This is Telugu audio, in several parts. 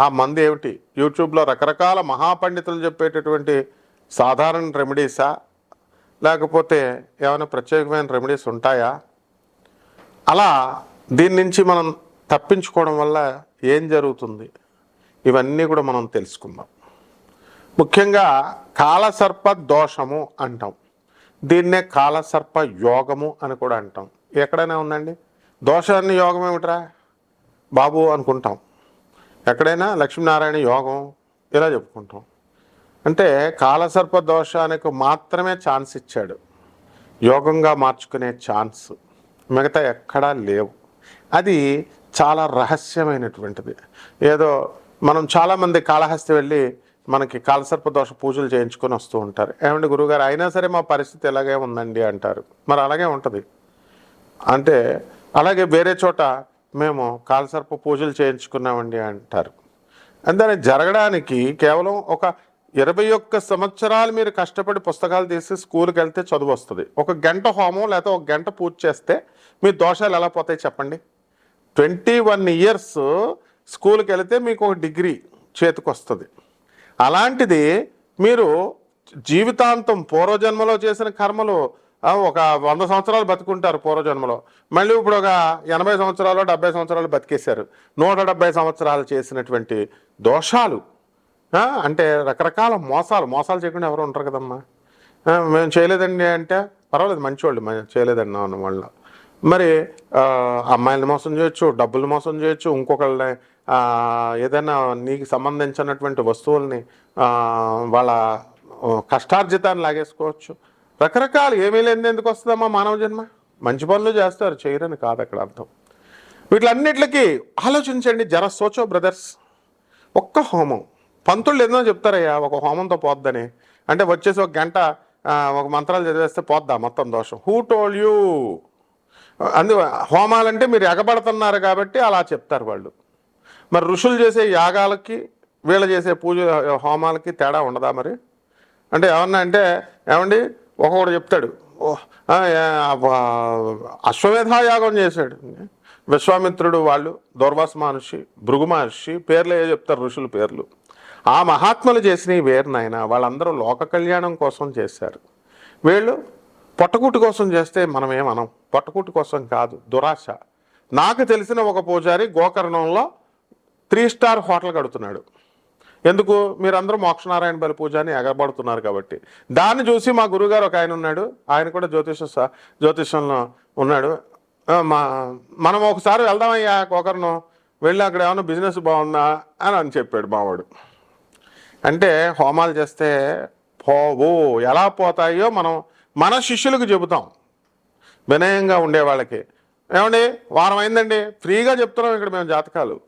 ఆ మందు ఏమిటి? యూట్యూబ్లో రకరకాల మహాపండితులు చెప్పేటటువంటి సాధారణ రెమెడీసా? లేకపోతే ఏమైనా ప్రత్యేకమైన రెమెడీస్ ఉంటాయా? అలా దీని నుంచి మనం తప్పించుకోవడం వల్ల ఏం జరుగుతుంది? ఇవన్నీ కూడా మనం తెలుసుకుందాం. ముఖ్యంగా కాలసర్ప దోషము అంటాం. దీన్నే కాలసర్ప యోగము అని కూడా అంటాం. ఎక్కడైనా ఉందండి? దోషాన్ని యోగం ఏమిట్రా? బాబు అనుకుంటాం. ఎక్కడైనా లక్ష్మీనారాయణ యోగం ఇలా చెప్పుకుంటాం. అంటే కాలసర్ప దోషానికి మాత్రమే ఛాన్స్ ఇచ్చాడు. యోగంగా మార్చుకునే ఛాన్స్ మిగతా ఎక్కడా లేవు. అది చాలా రహస్యమైనటువంటిది. ఏదో మనం చాలామంది కాళహస్తి వెళ్ళి మనకి కాలసర్ప దోష పూజలు చేయించుకొని వస్తూ ఉంటారు. ఏమంటే గురువుగారు అయినా సరే మా పరిస్థితి ఇలాగే ఉందండి అంటారు. మరి అలాగే ఉంటుంది. అంటే అలాగే వేరే చోట మేము కాలసర్ప పూజలు చేయించుకున్నామండి అంటారు. అందుకని జరగడానికి కేవలం ఒక ఇరవై ఒక్క సంవత్సరాలు మీరు కష్టపడి పుస్తకాలు తీసి స్కూల్కి వెళ్తే చదువు వస్తుంది. ఒక గంట హోమం లేకపోతే ఒక గంట పూజ చేస్తే మీ దోషాలు ఎలా పోతాయి చెప్పండి? ట్వంటీ వన్ ఇయర్స్ స్కూల్కి వెళితే మీకు ఒక డిగ్రీ చేతికి వస్తుంది. అలాంటిది మీరు జీవితాంతం పూర్వజన్మలో చేసిన కర్మలు ఒక వంద సంవత్సరాలు బతుకుంటారు పూర్వజన్మలో. మళ్ళీ ఇప్పుడు ఒక ఎనభై సంవత్సరాలు డెబ్బై సంవత్సరాలు బతికేశారు. నూట డెబ్బై సంవత్సరాలు చేసినటువంటి దోషాలు అంటే రకరకాల మోసాలు. మోసాలు చేయకుండా ఎవరు ఉంటారు కదమ్మా? మేము చేయలేదండి అంటే పర్వాలేదు మంచివాళ్ళు చేయలేదండి అన్న వాళ్ళ మరి అమ్మాయిలను మోసం చేయొచ్చు డబ్బులు మోసం చేయొచ్చు ఇంకొకళ్ళని ఏదైనా నీకు సంబంధించినటువంటి వస్తువుల్ని వాళ్ళ కష్టార్జితాన్ని లాగేసుకోవచ్చు. రకరకాలు ఏమీ లేనిది ఎందుకు వస్తుందమ్మా మానవ జన్మ? మంచి పనులు చేస్తారు చేయరని కాదు అక్కడ అర్థం. వీటిలన్నిటికీ ఆలోచించండి జర సోచో బ్రదర్స్. ఒక్క హోమం. పంతులు ఎన్నో చెప్తారయ్యా ఒక హోమంతో పోద్దని. అంటే వచ్చేసి ఒక గంట ఒక మంత్రాలు చదివేస్తే పోద్దా మొత్తం దోషం? హూ టోల్ యూ అందు హోమాలంటే మీరు ఎగబడుతున్నారు కాబట్టి అలా చెప్తారు వాళ్ళు. మరి ఋషులు చేసే యాగాలకి వీళ్ళు చేసే పూజ హోమాలకి తేడా ఉండదా మరి? అంటే ఏమన్నా అంటే ఏమండి? ఒకడు చెప్తాడు అశ్వమేధాయాగం చేశాడు. విశ్వామిత్రుడు వాళ్ళు దూర్వాస మహర్షి భృగు మహర్షి పేర్లు ఏ చెప్తారు ఋషుల పేర్లు. ఆ మహాత్ములు చేసినవి వేరు నాయన వాళ్ళందరూ లోక కళ్యాణం కోసం చేశారు. వీళ్ళు పొట్టకూటి కోసం చేస్తే మనం పొట్టకూటి కోసం కాదు దురాశ. నాకు తెలిసిన ఒక పూజారి గోకర్ణంలో త్రీ స్టార్ హోటల్ కడుతున్నాడు. ఎందుకు? మీరందరూ మోక్షనారాయణ బలి పూజ అని ఎగబడుతున్నారు కాబట్టి. దాన్ని చూసి మా గురుగారు ఒక ఆయన ఉన్నాడు. ఆయన కూడా జ్యోతిష జ్యోతిషంలో ఉన్నాడు. మా మనం ఒకసారి వెళ్దామయ్యా ఒకరిను వెళ్ళి అక్కడ ఏమైనా బిజినెస్ బాగుందా అని అని చెప్పాడు మావాడు. అంటే హోమాలు చేస్తే పోవు. ఎలా పోతాయో మనం మన శిష్యులకు చెబుతాం. వినయంగా ఉండే వాళ్ళకి. ఏమండి? వారం అయిందండి. ఫ్రీగా చెప్తున్నాం ఇక్కడ మేము జాతకాలు.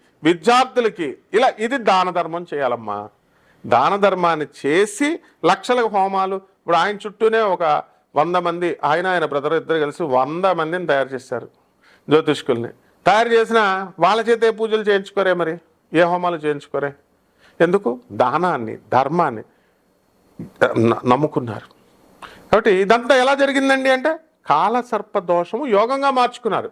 విద్యార్థులకి ఇలా ఇది దాన ధర్మం చేయాలమ్మా. దాన ధర్మాన్ని చేసి లక్షల హోమాలు. ఇప్పుడు ఆయన చుట్టూనే ఒక వంద మంది ఆయన ఆయన బ్రదర్ ఇద్దరు కలిసి వంద మందిని తయారు చేశారు జ్యోతిష్కుల్ని. తయారు చేసిన వాళ్ళ చేతే పూజలు చేయించుకోరే మరి? ఏ హోమాలు చేయించుకోరే? ఎందుకు? దానాన్ని ధర్మాన్ని నమ్ముకున్నారు. కాబట్టి ఇదంతా ఎలా జరిగిందండి అంటే కాలసర్ప దోషము యోగంగా మార్చుకున్నారు.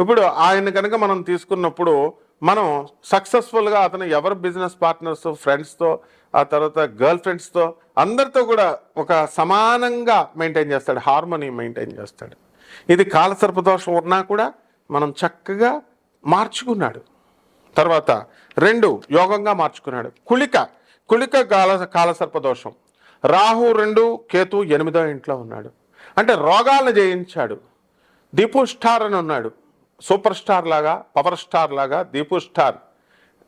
ఇప్పుడు ఆయన కనుక మనం తీసుకున్నప్పుడు మనం సక్సెస్ఫుల్గా అతను ఎవరు బిజినెస్ పార్ట్నర్స్ ఫ్రెండ్స్తో ఆ తర్వాత గర్ల్ ఫ్రెండ్స్తో అందరితో కూడా ఒక సమానంగా మెయింటైన్ చేస్తాడు హార్మోనీ మెయింటైన్ చేస్తాడు. ఇది కాలసర్పదోషం ఉన్నా కూడా మనం చక్కగా మార్చుకున్నాడు. తర్వాత రెండు యోగంగా మార్చుకున్నాడు. కుళిక కుళిక కాల కాలసర్పదోషం రాహు రెండు కేతు ఎనిమిదో ఇంట్లో ఉన్నాడు. అంటే రోగాలను జయించాడు. దీపుష్ఠారని స్టార్ అని ఉన్నాడు. సూపర్ స్టార్ లాగా పవర్ స్టార్ లాగా దీపు స్టార్.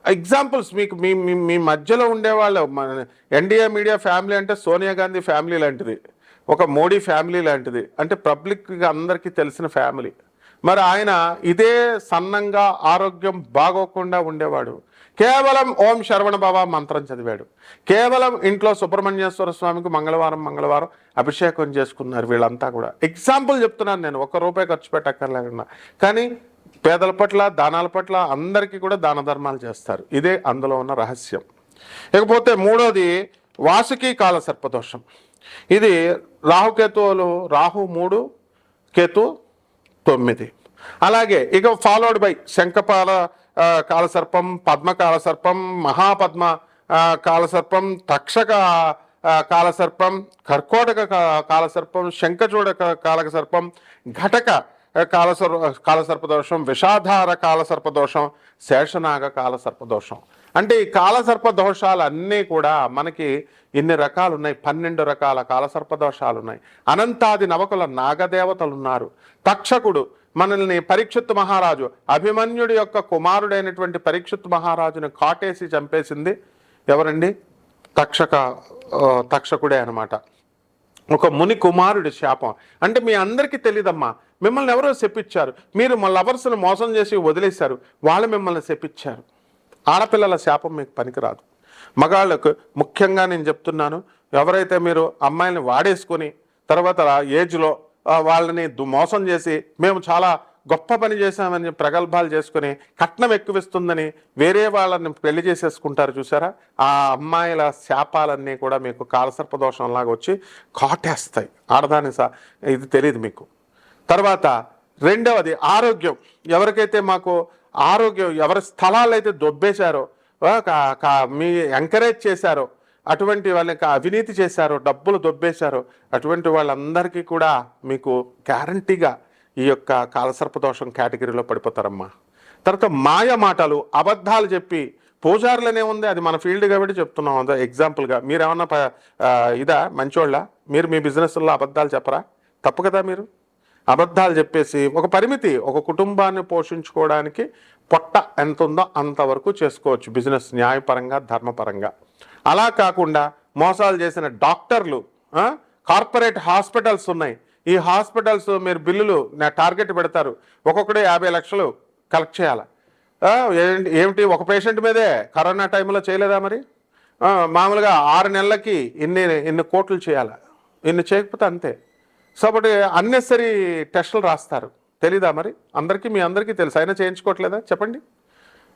ఎగ్జాంపుల్స్ మీకు మీ మీ మధ్యలో ఉండేవాళ్ళు మన ఎన్డీఏ మీడియా ఫ్యామిలీ అంటే సోనియా గాంధీ ఫ్యామిలీ లాంటిది. ఒక మోడీ ఫ్యామిలీ లాంటిది. అంటే పబ్లిక్గా అందరికీ తెలిసిన ఫ్యామిలీ. మరి ఆయన ఇదే సన్నంగా ఆరోగ్యం బాగోకుండా ఉండేవాడు. కేవలం ఓం శరవణ బాబా మంత్రం చదివాడు. కేవలం ఇంట్లో సుబ్రహ్మణ్యేశ్వర స్వామికి మంగళవారం మంగళవారం అభిషేకం చేసుకున్నారు వీళ్ళంతా కూడా. ఎగ్జాంపుల్ చెప్తున్నాను నేను ఒక్క రూపాయి ఖర్చు పెట్టక్కర్లేకుండా. కానీ పేదల పట్ల దానాల పట్ల అందరికీ కూడా దాన ధర్మాలు చేస్తారు. ఇదే అందులో ఉన్న రహస్యం. ఇకపోతే మూడోది వాసుకి కాల సర్పదోషం. ఇది రాహుకేతువులు రాహు మూడు కేతు తొమ్మిది. అలాగే ఇక ఫాలోడ్ బై శంఖపాల కాలసర్పం పద్మ కాలసర్పం మహాపద్మ కాలసర్పం తక్షక కాలసర్పం కర్కోటక కా- కాలసర్పం శంఖచూడక కాలసర్పం ఘటక కాలసర్ కాలసర్పదోషం విషాధార కాలసర్పదోషం శేషనాగ కాలసర్పదోషం. అంటే ఈ కాలసర్ప అన్నీ కూడా మనకి ఇన్ని రకాలు ఉన్నాయి పన్నెండు రకాల కాలసర్పదోషాలు ఉన్నాయి అనంతాది నవకుల నాగదేవతలు ఉన్నారు తక్షకుడు మనల్ని పరీక్షిత్ మహారాజు అభిమన్యుడి యొక్క కుమారుడైనటువంటి పరీక్షిత్ మహారాజుని కాటేసి చంపేసింది ఎవరండి? తక్షక తక్షకుడే అనమాట ఒక ముని కుమారుడి శాపం. అంటే మీ అందరికీ తెలియదమ్మా మిమ్మల్ని ఎవరో శపించారు. మీరు మా లవర్స్ను మోసం చేసి వదిలేశారు. వాళ్ళు మిమ్మల్ని శపించారు. ఆడపిల్లల శాపం మీకు పనికిరాదు. మగాళ్ళకు ముఖ్యంగా నేను చెప్తున్నాను ఎవరైతే మీరు అమ్మాయిని వాడేసుకొని తర్వాత ఏజ్లో వాళ్ళని మోసం చేసి మేము చాలా గొప్ప పని చేశామని ప్రగల్భాలు చేసుకుని కట్నం ఎక్కువిస్తుందని వేరే వాళ్ళని పెళ్ళి చేసేసుకుంటారు చూసారా? ఆ అమ్మాయిల శాపాలన్నీ కూడా మీకు కాలసర్పదోషంలాగా వచ్చి కాటేస్తాయి. ఆడదాని సా ఇది తెలియదు మీకు. తర్వాత రెండవది ఆరోగ్యం. ఎవరికైతే మాకు ఆరోగ్యం ఎవరి స్థలాలు అయితే దొబ్బేశారో కా- కా- మీ ఎంకరేజ్ చేశారో అటువంటి వాళ్ళకి అవినీతి చేశారో డబ్బులు దొబ్బేశారో అటువంటి వాళ్ళందరికీ కూడా మీకు గ్యారంటీగా ఈ యొక్క కాలసర్పదోషం కేటగిరీలో పడిపోతారమ్మా. తర్వాత మాయ మాటలు అబద్ధాలు చెప్పి పూజారులనే ఉంది అది మన ఫీల్డ్ కాబట్టి చెప్తున్నాం. అదే ఎగ్జాంపుల్గా మీరు ఏమన్నా ప- ఇదా మంచోళ్ళ? మీరు మీ బిజినెస్లో అబద్ధాలు చెప్పరా? తప్పు కదా మీరు? అబద్ధాలు చెప్పేసి ఒక పరిమితి ఒక కుటుంబాన్ని పోషించుకోవడానికి పొట్ట ఎంత ఉందో అంతవరకు చేసుకోవచ్చు బిజినెస్ న్యాయపరంగా ధర్మపరంగా. అలా కాకుండా మోసాలు చేసిన డాక్టర్లు కార్పొరేట్ హాస్పిటల్స్ ఉన్నాయి. ఈ హాస్పిటల్స్ మీరు బిల్లులు నా టార్గెట్ పెడతారు. ఒక్కొక్కడే యాభై లక్షలు కలెక్ట్ చేయాలి? ఏంటి ఏమిటి ఒక పేషెంట్ మీదే కరోనా టైంలో చేయలేదా మరి? మామూలుగా ఆరు నెలలకి ఇన్ని ఇన్ని కోట్లు చేయాలి? ఇన్ని చేయకపోతే అంతే. సో బట్ అన్నెసరీ టెస్టులు రాస్తారు. తెలీదా మరి? అందరికీ మీ అందరికీ తెలుసు. అయినా చేయించుకోవట్లేదా? చెప్పండి.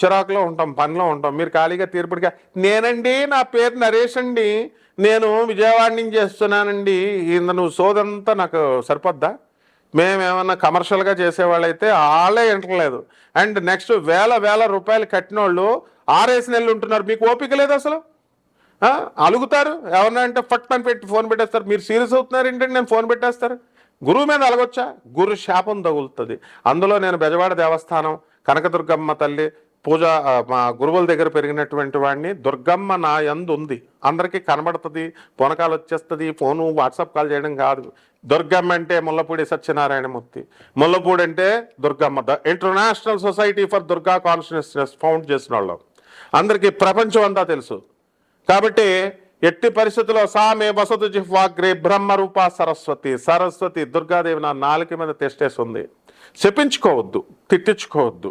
చిరాకులో ఉంటాం పనిలో ఉంటాం. మీరు ఖాళీగా తీర్పుడిగా నేనండి నా పేరు నరేష్ అండి. నేను విజయవాడ నుంచి చేస్తున్నానండి. ఇంత నువ్వు సోదంతా నాకు సరిపోద్దా? మేమేమన్నా కమర్షియల్గా చేసేవాళ్ళైతే వాళ్ళే వింటలేదు అండ్ నెక్స్ట్ వేల వేల రూపాయలు కట్టిన వాళ్ళు ఆరేసి నెలలు ఉంటున్నారు. మీకు ఓపిక లేదు అసలు? అలుగుతారు? ఎవరన్నా అంటే ఫట్ పని పెట్టి ఫోన్ పెట్టేస్తారు. మీరు సీరియస్ అవుతున్నారు ఏంటంటే నేను ఫోన్ పెట్టేస్తారు. గురువు మీద అలగొచ్చా? గురు శాపం తగులుతుంది. అందులో నేను బెజవాడ దేవస్థానం కనకదుర్గమ్మ తల్లి పూజ మా గురువుల దగ్గర పెరిగినటువంటి వాడిని దుర్గమ్మ నా యందు ఉంది. అందరికీ కనబడుతుంది పొనకాలు వచ్చేస్తుంది ఫోను వాట్సాప్ కాల్ చేయడం కాదు. దుర్గమ్మ అంటే ముల్లపూడి సత్యనారాయణమూర్తి. ముల్లపూడి అంటే Durgamma. The international society for Durga consciousness found చేసిన వాళ్ళం. అందరికీ ప్రపంచం అంతా తెలుసు. కాబట్టి ఎట్టి పరిస్థితుల్లో సామే వసతు జిహ్వాగ్రే బ్రహ్మరూప సరస్వతి సరస్వతి దుర్గాదేవి నా నాలుక మీద తెష్టేస్తుంది శపించుకోవద్దు తిట్టించుకోవద్దు.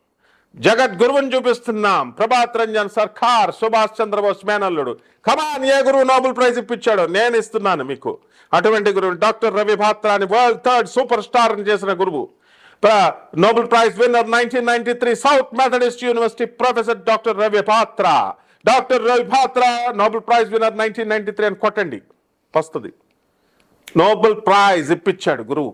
జగద్గురువుని చూపిస్తున్నాం. ప్రభాత్ రంజన్ సర్కార్ సుభాష్ చంద్రబోస్ మేనల్లుడు. కమాన్ ఏ గురువు నోబెల్ ప్రైజ్ ఇప్పించాడో నేను ఇస్తున్నాను మీకు. అటువంటి గురువు డాక్టర్ రవి భాత్రాని వరల్డ్ థర్డ్ సూపర్ స్టార్ చేసిన గురువు. Nobel prize winner nineteen ninety three South Methodist university professor doctor Ravi Batra doctor Ravi Batra Nobel prize winner nineteen ninety three అని కొట్టండి. వస్తుంది. నోబెల్ ప్రైజ్ ఇప్పించాడు గురువు.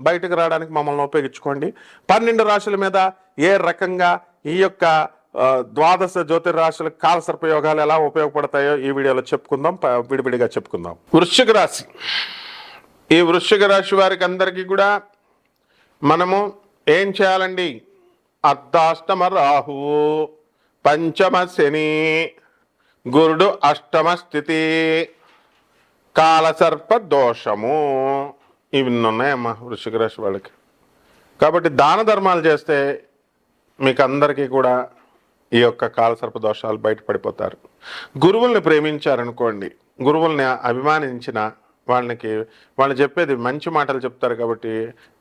బయటకు రావడానికి మమ్మల్ని ఉపయోగించుకోండి. పన్నెండు రాశుల మీద ఏ రకంగా ఈ యొక్క ద్వాదశ జ్యోతిర్రాశుల కాల సర్పయోగాలు ఎలా ఉపయోగపడతాయో ఈ వీడియోలో చెప్పుకుందాం. ప- విడివిడిగా చెప్పుకుందాం. వృశ్చిక రాశి. ఈ వృశ్చిక రాశి వారికి అందరికీ కూడా మనము ఏం చేయాలండి? అర్ధాష్టమ రాహువు పంచమ శని గురుడు అష్టమ స్థితి కాలసర్ప దోషము. ఇవన్నీ ఉన్నాయమ్మా వృషిక రాశి వాళ్ళకి. కాబట్టి దాన ధర్మాలు చేస్తే మీకు అందరికీ కూడా ఈ యొక్క కాలసర్ప దోషాలు బయటపడిపోతారు గురువుల్ని ప్రేమించారనుకోండి గురువుల్ని అభిమానించిన వాళ్ళకి వాళ్ళు చెప్పేది మంచి మాటలు చెప్తారు కాబట్టి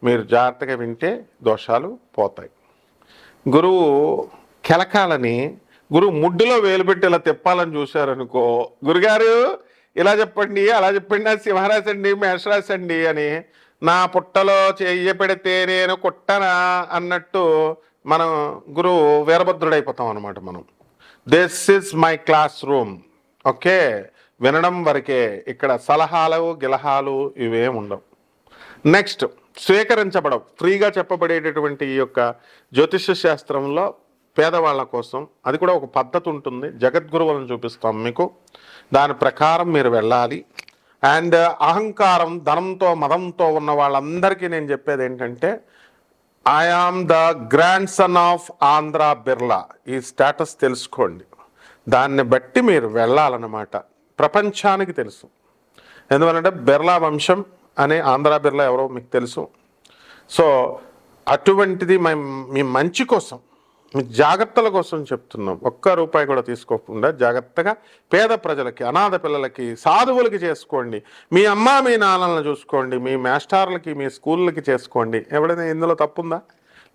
మీరు జాగ్రత్తగా వింటే దోషాలు పోతాయి. గురువు కెలకాలని గురువు ముడ్డులో వేలు పెట్టి ఇలా తిప్పాలని చూశారనుకో గురుగారు ఇలా చెప్పండి అలా చెప్పండి అది సింహరాశి అండి మేషరాశి అండి అని నా పుట్టలో చెయ్య పెడితే నేను కుట్టనా అన్నట్టు మనం గురువు వీరభద్రుడైపోతాం అనమాట మనం. This is my class room okay? వినడం వరకే ఇక్కడ సలహాలు గిలహాలు ఇవే ఉండవు. నెక్స్ట్ స్వీకరించబడవు. ఫ్రీగా చెప్పబడేటటువంటి ఈ యొక్క జ్యోతిష శాస్త్రంలో పేదవాళ్ళ కోసం అది కూడా ఒక పద్ధతి ఉంటుంది. జగద్గురువులను చూపిస్తాం మీకు. దాని ప్రకారం మీరు వెళ్ళాలి. అండ్ అహంకారం ధనంతో మదంతో ఉన్న వాళ్ళందరికీ నేను చెప్పేది ఏంటంటే I am the grand son of Andhra Birla ఈ స్టేటస్ తెలుసుకోండి. దాన్ని బట్టి మీరు వెళ్ళాలన్నమాట. ప్రపంచానికి తెలుసు. ఎందువలంటే బిర్లా వంశం అనే ఆంధ్ర బిర్లా ఎవరో మీకు తెలుసు. సో అటువంటిది మీ మంచి కోసం జాగ్రత్తల కోసం చెప్తున్నాం. ఒక్క రూపాయి కూడా తీసుకోకుండా జాగ్రత్తగా పేద ప్రజలకి అనాథ పిల్లలకి సాధువులకి చేసుకోండి. మీ అమ్మ మీ నాన్నలను చూసుకోండి. మీ మాస్టార్లకి మీ స్కూళ్ళకి చేసుకోండి. ఎవడైనా ఇందులో తప్పుందా?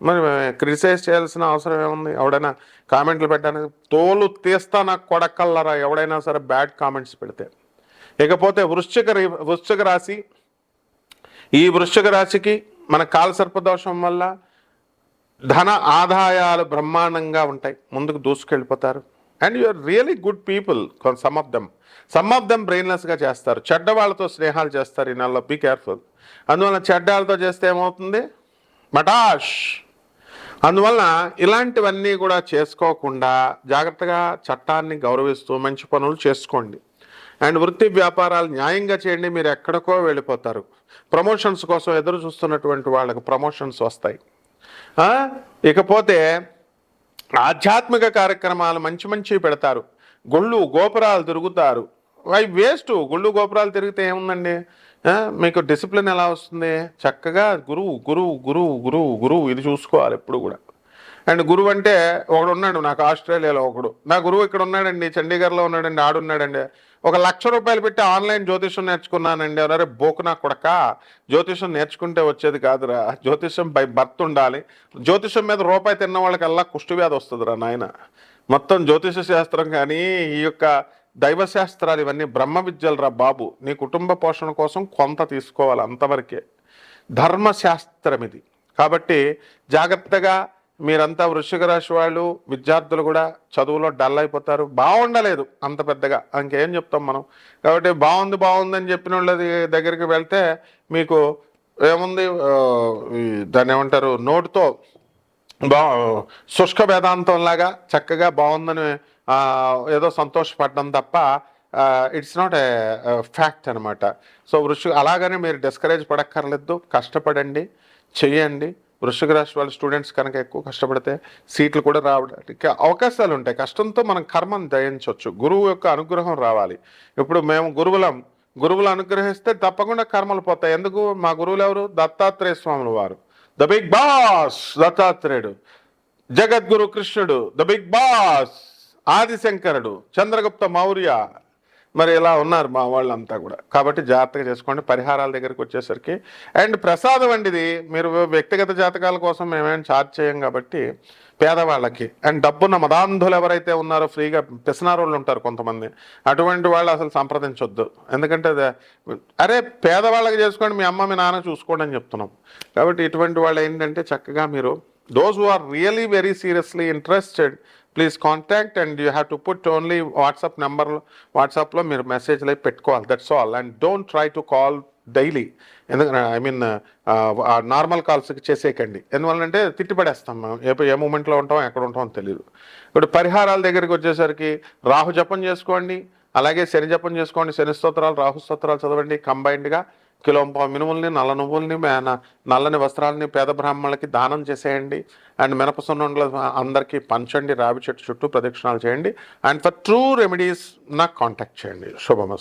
మరి క్రిటిసైజ్ చేయాల్సిన అవసరం ఏముంది? ఎవడైనా కామెంట్లు పెట్టడానికి తోలు తీస్తా నాకు కొడకల్లరా? ఎవడైనా సరే బ్యాడ్ కామెంట్స్ పెడితే. ఇకపోతే వృశ్చిక రి- వృశ్చిక రాశి. ఈ వృశ్చిక రాశికి మన కాలసర్పదోషం వల్ల ధన ఆదాయాలు బ్రహ్మాండంగా ఉంటాయి. ముందుకు దూసుకెళ్ళిపోతారు. And you are really good people some of them some of them బ్రెయిన్లెస్గా చేస్తారు. చెడ్డ వాళ్ళతో స్నేహాలు చేస్తారు ఈ నెలలో. బీ కేర్ఫుల్ అందువల్ల చెడ్డాలతో చేస్తే ఏమవుతుంది? మటాష్! అందువలన ఇలాంటివన్నీ కూడా చేసుకోకుండా జాగ్రత్తగా చట్టాన్ని గౌరవిస్తూ మంచి పనులు చేసుకోండి. అండ్ వృత్తి వ్యాపారాలు న్యాయంగా చేయండి. మీరు ఎక్కడికో వెళ్ళిపోతారు. ప్రమోషన్స్ కోసం ఎదురు చూస్తున్నటువంటి వాళ్ళకు ప్రమోషన్స్ వస్తాయి. ఇకపోతే ఆధ్యాత్మిక కార్యక్రమాలు మంచి మంచి పెడతారు. గుళ్ళు గోపురాలు తిరుగుతారు. అవి వేస్ట్ గుళ్ళు గోపురాలు తిరిగితే ఏముందండి? మీకు డిసిప్లిన్ ఎలా వస్తుంది? చక్కగా గురువు గురువు గురువు గురువు గురువు ఇది చూసుకోవాలి ఎప్పుడు కూడా. అండ్ గురువు అంటే ఒకడు ఉన్నాడు నాకు ఆస్ట్రేలియాలో ఒకడు. నా గురువు ఇక్కడ ఉన్నాడండి చండీగఢ్లో ఉన్నాడండి ఆడున్నాడండి. ఒక లక్ష రూపాయలు పెట్టి ఆన్లైన్ జ్యోతిషం నేర్చుకున్నానండి. అన్నారే బోకు నా కొడక. జ్యోతిషం నేర్చుకుంటే వచ్చేది కాదురా. జ్యోతిషం బై బర్త్ ఉండాలి. జ్యోతిషం మీద రూపాయి తిన్న వాళ్ళకల్లా కుష్టి వ్యాధి వస్తుందిరా నాయన. మొత్తం జ్యోతిష శాస్త్రం కానీ ఈ యొక్క దైవ శాస్త్రాలు ఇవన్నీ బ్రహ్మ విద్యలు రా బాబు. నీ కుటుంబ పోషణ కోసం కొంత తీసుకోవాలి అంతవరకే. ధర్మశాస్త్రం ఇది. కాబట్టి జాగ్రత్తగా మీరంతా వృశ్చిక రాశి వాళ్ళు విద్యార్థులు కూడా చదువులో డల్ అయిపోతారు. బాగుండలేదు అంత పెద్దగా. ఇంకేం చెప్తాం మనం? కాబట్టి బాగుంది బాగుంది అని చెప్పిన వాళ్ళ దగ్గరికి వెళ్తే మీకు ఏముంది? దాని దాన్ని ఏమంటారు? నోటుతో బా శుష్క వేదాంతం లాగా చక్కగా బాగుందని ఏదో సంతోషపడడం తప్ప ఇట్స్ నాట్ ఏ ఫ్యాక్ట్ అనమాట సో వృషి అలాగనే మీరు డిస్కరేజ్ పడక్కర్లేదు. కష్టపడండి చెయ్యండి. వృషిక రాశి వాళ్ళ స్టూడెంట్స్ కనుక ఎక్కువ కష్టపడితే సీట్లు కూడా రావడానికి అవకాశాలు ఉంటాయి. కష్టంతో మనం కర్మను దయించవచ్చు గురువు యొక్క అనుగ్రహం రావాలి. ఇప్పుడు మేము గురువులం. గురువులు అనుగ్రహిస్తే తప్పకుండా కర్మలు పోతాయి. ఎందుకు? మా గురువులు ఎవరు? దత్తాత్రేయ స్వాములు వారు. ద బిగ్ బాస్ దత్తాత్రేయుడు. జగద్గురు కృష్ణుడు. ద బిగ్ బాస్ ఆదిశంకరుడు. చంద్రగుప్త మౌర్య మరి ఇలా ఉన్నారు మా వాళ్ళంతా కూడా. కాబట్టి జాగ్రత్తగా చేసుకోండి. పరిహారాల దగ్గరికి వచ్చేసరికి. అండ్ ప్రసాదం అండి ఇది. మీరు వ్యక్తిగత జాతకాల కోసం మేమేం ఛార్జ్ చేయం కాబట్టి పేదవాళ్ళకి. అండ్ డబ్బున్న మదాంధులు ఎవరైతే ఉన్నారో ఫ్రీగా పిసనారోళ్ళు ఉంటారు కొంతమంది. అటువంటి వాళ్ళు అసలు సంప్రదించొద్దు. ఎందుకంటే అది- అరే పేదవాళ్ళకి చేసుకోండి మీ అమ్మ మీ నాన్న చూసుకోండి అని చెప్తున్నాం. కాబట్టి ఇటువంటి వాళ్ళు ఏంటంటే చక్కగా మీరు those who are really very seriously interested please contact and you have to put only WhatsApp number వాట్సాప్లో మీరు మెసేజ్లు పెట్టుకోవాలి. That's all and don't try to call daily ఎందుకంటే ఐ మీన్ నార్మల్ కాల్స్కి చేసేయకండి. ఎందువల్లంటే తిట్టి పడేస్తాం మనం. ఏ ఏ మూమెంట్లో ఉంటాం ఎక్కడ ఉంటామో తెలియదు ఇప్పుడు పరిహారాల దగ్గరికి వచ్చేసరికి రాహు జపం చేసుకోండి. అలాగే శని జపం చేసుకోండి. శని స్తోత్రాలు రాహు స్తోత్రాలు చదవండి. కంబైన్డ్గా కిలో మినుముల్ని నల్ల నువ్వుల్ని నల్లని వస్త్రాలని పేద బ్రాహ్మణులకి దానం చేసేయండి. అండ్ మినపసున్నుండలు అందరికీ పంచండి రావి చెట్టు చుట్టూ ప్రదక్షిణాలు చేయండి. అండ్ ఫర్ ట్రూ రెమెడీస్ నాకు కాంటాక్ట్ చేయండి. శుభమస్